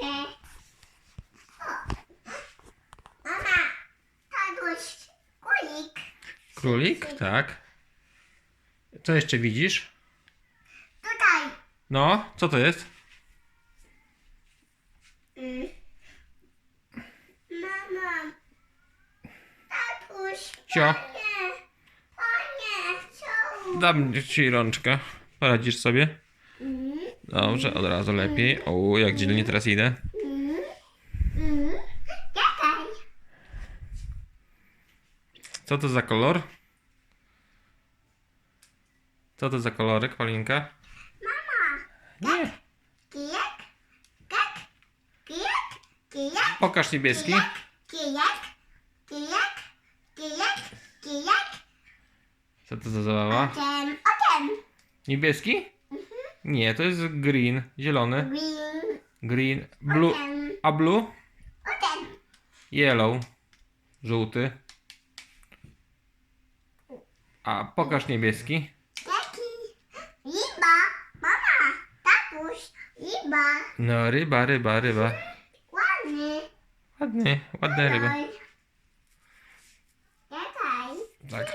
O. Mama, tatuś, kulik. Królik? Tak. Co jeszcze widzisz? Tutaj. No, co to jest? Mm. Mama, tatuś, Cio. panie, panie, co? Dam ci rączkę. Poradzisz sobie? Mm, Dobrze, od razu lepiej. O, jak dzielnie teraz idę. Co to za kolor? Co to za kolorek, Paulinka? Mama, Nie. kijek, kek, kijek, kijek. Pokaż niebieski. Kijek, kijek, kijek, kijek. Co to za zabawa? Otem, otem. Niebieski? Nie, to jest green, zielony. Green, Green, blue. A blue? otem. Yellow. Żółty. A pokaż niebieski. Taki. Ryba. Mama, tatuś, ryba. No, ryba, ryba, ryba. Ładny. Ładnie, ładna ryba. Czekaj. Tak.